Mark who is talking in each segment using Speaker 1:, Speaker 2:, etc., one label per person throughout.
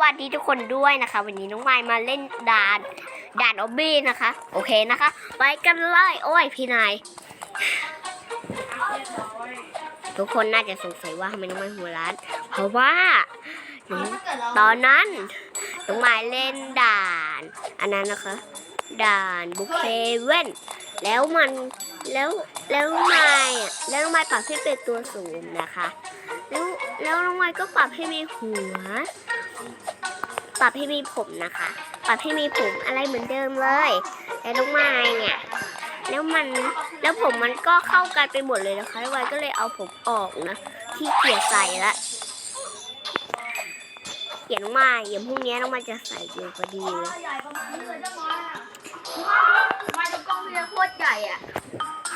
Speaker 1: วัสดีทุกคนด้วยนะคะ วันนี้น้องไมมาเล่นด่านด่านออบบี้นะคะ โอเคนะคะ ไปกันเลยโอ้ยพี่นายทุกคนน่าจะสงสัยว่าทำไมน้องไมหัวร้าน เพราะว่าตอนนั้นน้องไมเล่นด่าน อันนั้นนะคะ ด่านบุคเคเว่นแล้วมันแล้วแล้วน้องไมายอะแล้วน้องไมาปรับให้เป็นตัวสูงนะคะ แล้วแล้วน้องไมก็ปรับให้มีหัว ปรับให้มีผมนะคะ ปรับให้มีผมอะไรเหมือนเดิมเลย แต่น้องไม้เนี่ยแล้วมันแล้วผมมันก็เข้ากันไปหมดเลยนะคะแล้วายก็เลยเอาผมออกนะที่เกียใส่ละเกียนไม้อย่างพรุ่งนี้น้องไม้จะใส่เยอะพอดีเลย
Speaker 2: ใหญ่ประมาณนี้เลยได้ไหมไม่ต้องกล้องพี่โคตรใหญ่อะ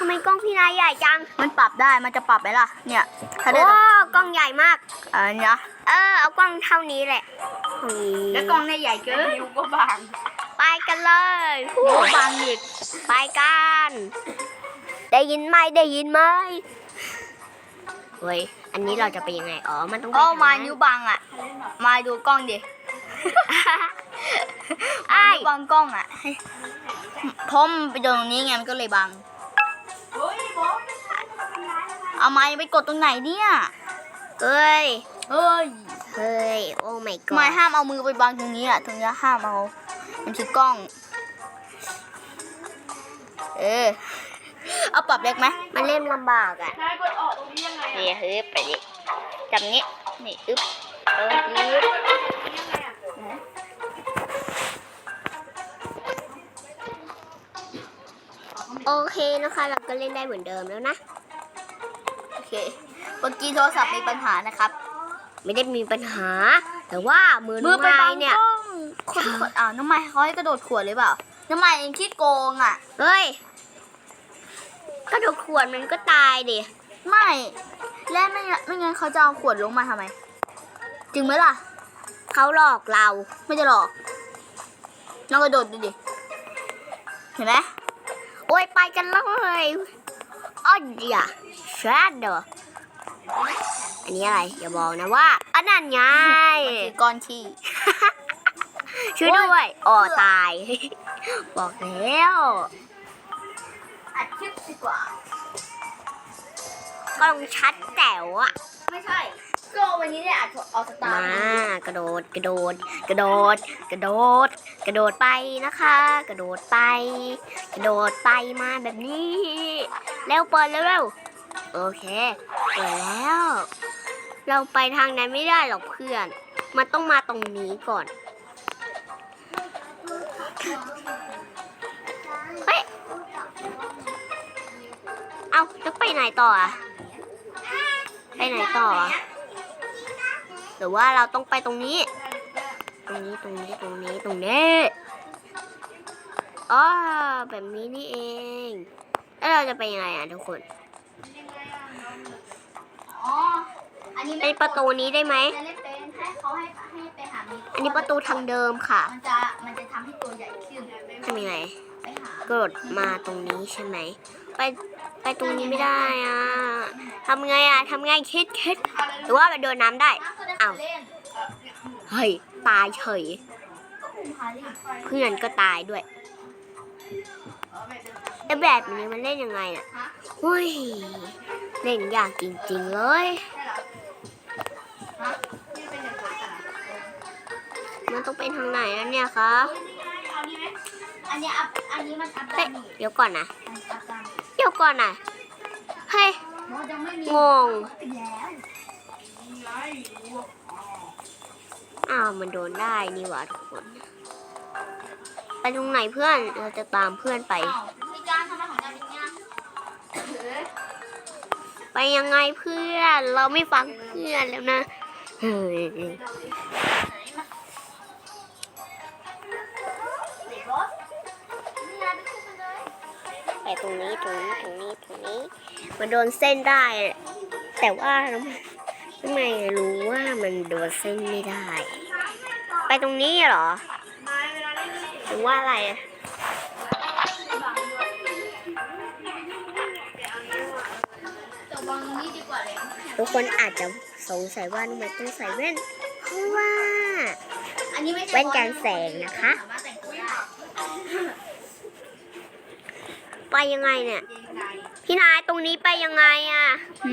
Speaker 2: ำ
Speaker 1: ไมกล้องพี่นายใหญ่จัง
Speaker 2: มันปรับได้มันจะปรับไหมล่ะ เนี่ยถ้าได้
Speaker 1: โอ้
Speaker 2: ตรง
Speaker 1: กล้องใหญ่มาก
Speaker 2: อันเนี้ย
Speaker 1: เออเอากล้องเท่านี้แหละนี่
Speaker 2: แล้วกล้องเนี่ยใหญ่เกินนิ้วก็บาง
Speaker 1: ไปกันเลยฮู้
Speaker 2: นิ้วบางอีก
Speaker 1: ไปกันได้ยินไหมได้ยินไหมเฮ้ยอันนี้เราจะไปยังไงอ๋อมันต้องไป
Speaker 2: โอ้
Speaker 1: ทาง
Speaker 2: มา
Speaker 1: นั้น
Speaker 2: นิ้วบางอะ มาดูกล้องดิ
Speaker 1: ไอ้าย
Speaker 2: นิ้วบางกล้องอะเพราะมันไปโดนตรงนี้ไงมันก็เลยบาง เอาไม้ไปกดตรงไหนเนี่ย
Speaker 1: เอ้ย
Speaker 2: เฮ้ย
Speaker 1: เฮ้ย โอ้ my
Speaker 2: ไม้
Speaker 1: god
Speaker 2: ห้ามเอามือไปบังตรงนี้อะ ตรงนี้ห้ามเอา มันคือกล้อง เออ เอาปรับเล็กไหม
Speaker 1: มันเล่นลำบากอะ
Speaker 2: นายกดออกตรงนี้ยังไง
Speaker 1: นี่ฮึบไปดิจับนี้นี่อึ๊บเออฮึบโอเคนะคะ เราก็เล่นได้เหมือนเดิมแล้วนะ
Speaker 2: โอ เคเมื่อกี้โทรศัพท์มีปัญหานะครับ
Speaker 1: ไม่ได้มีปัญหา แต่ว่ามือ
Speaker 2: มือไป
Speaker 1: น้
Speaker 2: บั
Speaker 1: อง
Speaker 2: ง
Speaker 1: เนี่ย
Speaker 2: กล้องคนคนอ่าน้ำไม้เขาให้กระโดดขวดหรือเปล่า น้ำไม้เองคิดโกงอะ
Speaker 1: เฮ้ย กระโดดขวดมันก็ตายดิ
Speaker 2: ไม่ และไม่งั้นไม่งั้นเขาจะเอาขวดลงมาทำไม จริงไหมล่ะ
Speaker 1: เขาหลอกเรา
Speaker 2: ไม่จะหรอกลองกระโดดดูดิ เห็นไหม
Speaker 1: โอ้ยไปกันเลย อ้อยอย่าแชดเดออันนี้อะไร อย่าบอกนะว่า อันนั้นไง
Speaker 2: มันคือก้อนขี้
Speaker 1: ช่วยด้วยอ๋อตาย บอกแล้ว
Speaker 2: อัดคลิปดีกว่า
Speaker 1: ก็ต้องชัดแจ๋วอะ
Speaker 2: ไม่ใช่ก็วันนี้เนี่ยอัดเอาสตาร์
Speaker 1: มา
Speaker 2: ท
Speaker 1: กระโดดกระโดด กระโดด กระโดด กระโดดไปนะคะ กระโดดไป กระโดดไปมาแบบนี้เร็วเปิดเร็วโอเคเปิดแล้ว เราไปทางนั้นไม่ได้หรอกเพื่อน มันต้องมาตรงนี้ก่อนเฮ้ยเอาแล้วไปไหนต่ออะไปไหนต่อหรือว่าเราต้องไปตรงนี้ รงนี้ตรงนี้ตรงนี้ตรงนี้อ๋อแบบนี้นี่เอง แล้วเราจะไปยังไงอะทุกคน
Speaker 2: อ๋ออันนี้
Speaker 1: ไป
Speaker 2: ไม่
Speaker 1: ประตูนี้ได้ไหม
Speaker 2: จะเล่นเป็นให้เขาให้ให้ไปหามี
Speaker 1: อันนี้ประตูทางเดิมค่ะ
Speaker 2: มันจะมันจะทำให้ตัวใหญ่ขึ้น
Speaker 1: ทำยังไง
Speaker 2: ไปหา
Speaker 1: กระโดดมาตรงนี้ใช่ไหม ไปไปตรงนี้ไม่ได้อะทำไงอะทำไงคิดคิดหรือว่าไปโดนน้ำได้อ้าว
Speaker 2: เล่น
Speaker 1: เฮ้ย ตายเฉย
Speaker 2: ก็คุมพาเล่น
Speaker 1: เพื่อนก็ตายด้วยแล้วแบบนี้มันเล่นยังไงน่ะเฮ้ย เล่นยากจริงๆเลยมันต้องเป็นทางไหนแล้วเนี่ยคะ
Speaker 2: อันนี้อัพอันนี้มันอัพ
Speaker 1: เฮ้ย
Speaker 2: ดามิ
Speaker 1: เดี๋ยวก่อนนะ
Speaker 2: อันนี้อัพดามิ
Speaker 1: เดี๋ยวก่อนนะ เฮ้ย
Speaker 2: มันยังไม่มี
Speaker 1: งง
Speaker 2: ไปแล้ว
Speaker 1: อ้าวมันโดนได้นี่หว่าทุกคน ไปตรงไหนเพื่อนเราจะตามเพื่อนไป
Speaker 2: มีการทำอะไรของดามิเนี่ย
Speaker 1: ไปยังไงเพื่อน เราไม่ฟังเพื่อนแล้วนะเฮ้ยไปตรงนี้ตรงนี้ตรงนี้ตรงนี้ มันโดนเส้นได้ แต่ว่าทำไมรู้ว่ามันโดนเส้นไม่ได้ ไปตรงนี้เหรอหรือว่าอะไรอะ
Speaker 2: ตัวบางนี้ดีกว่าเลย
Speaker 1: ทุกคนอาจจะสงสัยว่าทำไมต้องใส่แว่น เพราะว่า
Speaker 2: นนี้ไม่ใช่
Speaker 1: แว่นกันแสงนะคะ
Speaker 2: สามารถแต่งตัวได้
Speaker 1: ไปยังไงเนี่ย พี่นายตรงนี้ไปยังไงอะ
Speaker 2: หึ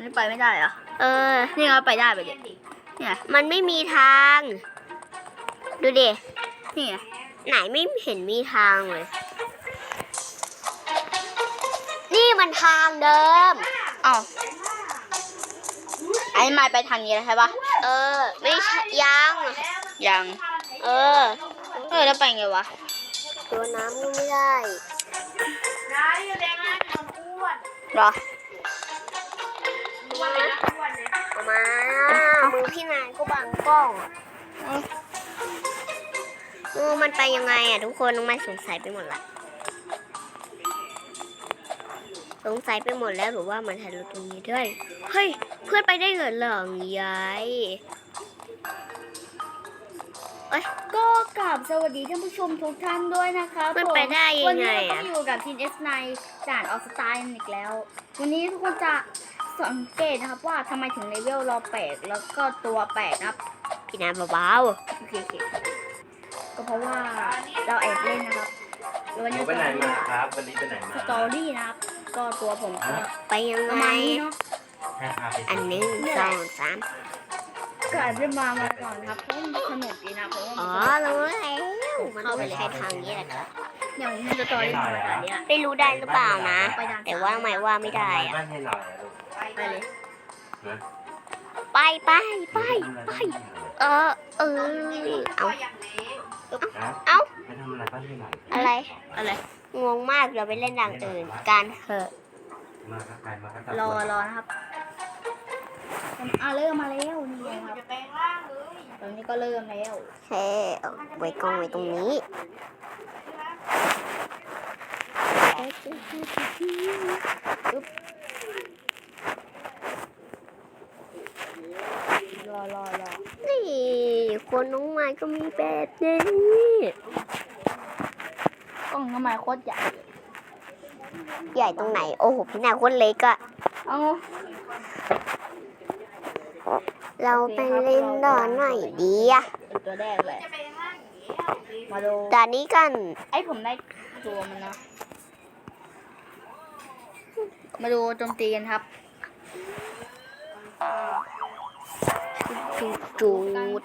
Speaker 2: นี่ไปไม่ได้เหรอ
Speaker 1: เออ
Speaker 2: นี่เราไปได้ไปดิเนี่ย
Speaker 1: มันไม่มีทาง ดูดิ
Speaker 2: นี่ไง
Speaker 1: ไหนไม่เห็นมีทางเลย นี่มันทางเดิม
Speaker 2: อ้าวไอ้ไม้ไปทางนี้แล้วใช่ปะ
Speaker 1: เออ ไม่ใช่ยัง
Speaker 2: ยัง
Speaker 1: เออ
Speaker 2: เออ แล้วไปไงวะ
Speaker 1: ตัวน้ำยังไม่ได้
Speaker 2: เหรอ
Speaker 1: เอามา มือพี่นายก็บังกล้องเออ มันไปยังไงอะทุกคนน้องไม่สงสัยไปหมดละสงสัยไปหมดแล้วหรือว่ามันทะลุตรงนี้ด้วย เฮ้ย เพื่อนไปได้เหรอหลังยาย
Speaker 2: ก็กราบสวัสดีท่านผู้ชมทุกท่านด้วยนะคะ
Speaker 1: มันไปได้ยังไง
Speaker 2: วันนี้เรา
Speaker 1: อะ
Speaker 2: ก็อยู่กับทีนเอสไนด่านออสไตล์อีกแล้ว วันนี้ทุกคนจะสังเกตนะครับว่าทำไมถึงเลเวลเราแปลกแล้วก็ตัวแปลกนะครับ
Speaker 1: พี่นายเบา
Speaker 2: โอเคโอเคก็เพ ราะว่าเราแอบเล่นนะครับแล้ววัน
Speaker 3: หนู
Speaker 2: นี้
Speaker 3: ไปไหนมาครับ วันนี้ไปไหน
Speaker 2: ส
Speaker 3: มา
Speaker 2: ตอรี่นะครับ ก็ตัวผมก็
Speaker 1: ๆไปยัง
Speaker 2: ประ
Speaker 1: ไง
Speaker 2: มาณนี้เนาะ
Speaker 3: ให้พาไป
Speaker 1: อันหนึ่งสองสาม
Speaker 2: ก็อาจจะมามาก่อนครับเพราะว่ามันสนุกดีนะเพราะว่า
Speaker 1: อ๋
Speaker 2: มั
Speaker 1: อน
Speaker 2: สนุก
Speaker 1: รู้แล้วมันต้องใช้ทางนี้แหละครับ
Speaker 2: เนี่ยผมมีสตอรี่มาแบบนี้แหละ
Speaker 1: ไม่รู้ได้หรือเปล่านะแต่ว่าหมายว่าไม่ได้อะ
Speaker 3: บ้านให้หน่อยอะลูก
Speaker 2: ไปเลย
Speaker 3: นะ
Speaker 1: ไปไปไป ไป เออ เออ เอา
Speaker 3: นะ
Speaker 1: เอา
Speaker 3: ไปทำอะไรบ้านให้หน่อย
Speaker 1: อะไร
Speaker 2: อะไร
Speaker 1: งงมากเราไปเล่นด่างอื่น การเถอะ
Speaker 3: มาก็ไกลมาก็ตัด
Speaker 2: รอรอนะครับอะเริ่มมาแล้วนี่ไงครับตอนนี้ก็เริ่มแล้ว
Speaker 1: แค่เอาไว้กล้องไว้ตรงนี้
Speaker 2: รอรอรอ
Speaker 1: นี่ คนน้องไม้ก็มีแบบนี้
Speaker 2: กล้องทำไมโคตรใหญ่
Speaker 1: ใหญ่ตรงไหน โอ้โห พี่นายคนเล็กอะ
Speaker 2: เอา
Speaker 1: เราไปเล่นด่านไหนดีอะ
Speaker 2: เป็นตัวแรกเลยมาดู
Speaker 1: ด่านนี้กัน
Speaker 2: ไอ้ผมได้ตัวมันนะ มาดูโจมตีกันครับ
Speaker 1: จูดจูด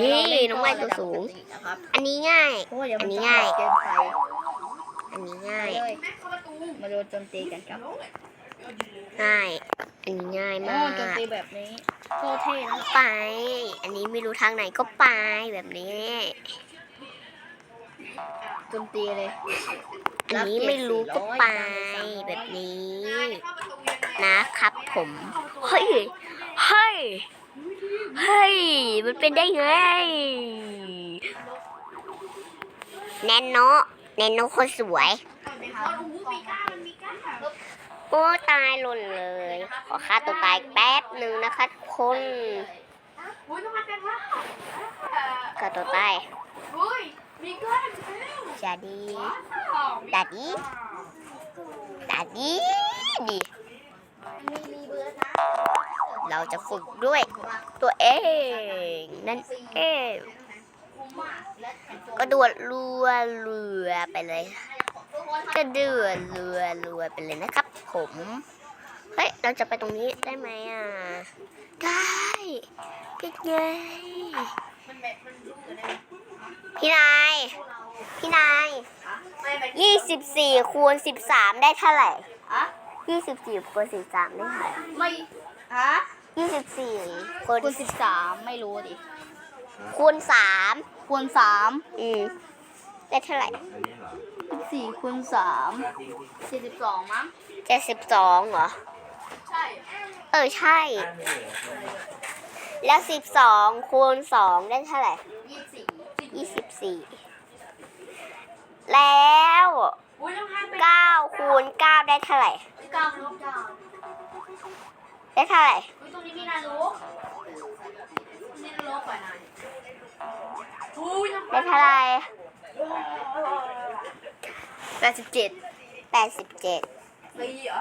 Speaker 1: นี่น้องไม้ตัวสูง
Speaker 2: นะครับ
Speaker 1: อันนี้ง่าย
Speaker 2: เพราะว่าเดี๋ยวมัน
Speaker 1: อันนี้
Speaker 2: จะ
Speaker 1: ง่าย
Speaker 2: เกินไป
Speaker 1: อันนี้
Speaker 2: ไป
Speaker 1: ง่าย
Speaker 2: เลยมาดูโจมตีกันครับ
Speaker 1: ง่าย อันนี้ง่าย
Speaker 2: โอ้
Speaker 1: มาก
Speaker 2: โจมตีแบบนี้โคตรเท่นะครับ
Speaker 1: ไป อันนี้ไม่รู้ทางไหนก็ไปแบบนี้
Speaker 2: โจมตีเลย
Speaker 1: อันนี้ไม่รู้ก็ไปแบบนี้ นะครับผม เฮ้ย เฮ้ย เฮ้ย มันเป็นได้ไงแนนโนแนนโนคนสวย โอ้ตายหล่นเลย ขอค่าตัวตายแป๊บหนึ่งนะคะทุกคนค่าตัวตายจาดีดาดีดาดีดี เราจะฝึกด้วยตัวเอง นั่นเองก็ดวดรัวเรือไปเลยก็เดือดเรือเรือไปเลยนะครับ ผมเฮ้ยเราจะไปตรงนี้ได้ไหมอะได้พี่ไงพี่นายพี่นายยี่สิบสี่คูณสิบสามได้เท่าไหร่ยี่สิบสี่คูณสิบสามได้เท่าไหร่
Speaker 2: ไม่ฮะ
Speaker 1: ยี่สิบสี่คูณ
Speaker 2: คูณสิบสามไม่รู้ดิ
Speaker 1: คูณสาม
Speaker 2: คูณสาม
Speaker 1: อืมได้เท่าไหร่
Speaker 3: อันนี้เหรอ
Speaker 2: สิบสี่คูณสามสี่สิบสองมั้ง
Speaker 1: เจ็ดสิบสองเหรอ
Speaker 2: ใช่
Speaker 1: เออใช่
Speaker 3: อันนี้เหรอ
Speaker 1: แล้วสิบสองคูณสองได้เท่าไหร่
Speaker 2: ยี่สิบสี่
Speaker 1: ยี่สิบสี่แล้วเก้าคูณเก้าได้เท่าไหร่
Speaker 2: เก้าลบเก้า
Speaker 1: ได้เท่าไหร่
Speaker 2: ตรงนี้มีนารู้นี่นารู้กว่านาอุ้ย
Speaker 1: ได้เท่าไหร่
Speaker 2: แปดสิบเจ็ด
Speaker 1: แปดสิบเจ็ด
Speaker 2: ปีเหรอ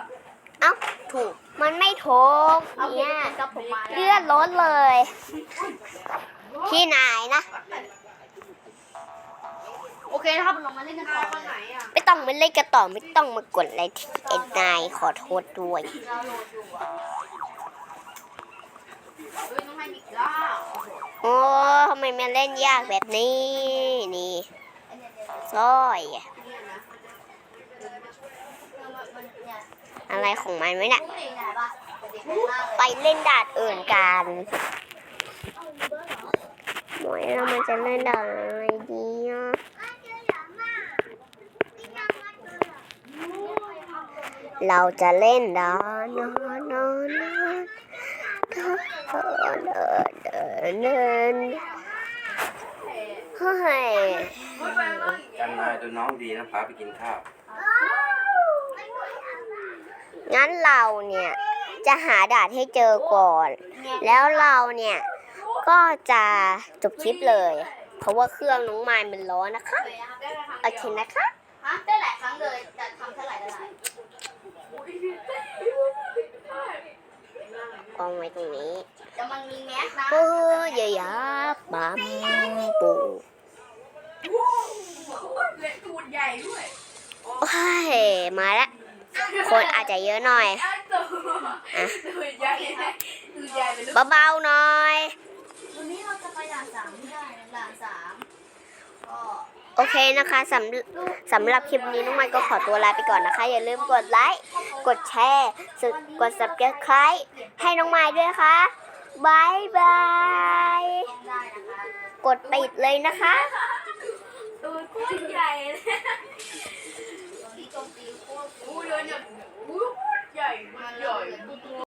Speaker 1: เอ้าถูก มันไม่ถูก
Speaker 2: เอา
Speaker 1: เนี่ย
Speaker 2: กับผมมา
Speaker 1: เลื่อนรถเลย ที่ไหนนะ
Speaker 2: โอเคนะครับเรามาเล่นกันต่อเลย
Speaker 1: ไม่ต้องมาเล่นกันต่อไม่ต้องมากดอะไรที่เอ็นนายขอโทษด้วย
Speaker 2: เราโหลด อยู่อะเฮ้ยน้องไฮบิกล้า
Speaker 1: โอ้ทำไมมาเล่นยากแบบนี้ นี่ซอยอะไรของมันไว้น่ะไปเล่นดาดอื่นกันหมวยเรามันจะเล่นดาดอะไรดีอะเราจะเล่นดาดนอนนอนนอนเดิ นเดินเดินเฮ้ย
Speaker 3: กันนายดูน้องดีนะพาไปกินข้าว
Speaker 1: งั้นเราเนี่ยจะหาดาดให้เจอก่อน แล้วเราเนี่ยก็จะจบคลิปเลย เพราะว่าเครื่องน้องไม้มันร้อนนะคะโอเคนะคะ
Speaker 2: ฮะได้หลายครั้งเลยจะทำเท่าไหร่ได้หลาย
Speaker 1: กองไว้ตรงนี้
Speaker 2: เดี๋ยวมันมีแมสนะ
Speaker 1: เอออย่ายักบัมปู
Speaker 4: เล็กตูดใหญ่ด้วย
Speaker 1: โอ้ยมาแล้วคนอาจจะเยอะหน่อย
Speaker 4: อ้าวตัวตูดใหญ่ตูดใหญ่เป็นลูก
Speaker 1: เบาๆหน่อย
Speaker 2: วันนี้เราจะไปด่านสามไม่ได้นะด่านสามก็
Speaker 1: โอเคนะคะสำสำหรับคลิปนี้น้องไมค์ก็ขอตัวลาไปก่อนนะคะ อย่าลืมกดไลค์ กดแชร์สึกกด subscribe ให้น้องไม้ด้วยนะคะ บายบาย กดปิดเลยนะคะ
Speaker 4: ตูดโคตรใหญ่เลย
Speaker 2: โอู้
Speaker 4: เดินอย่างอู้ใหญ่ใหญ่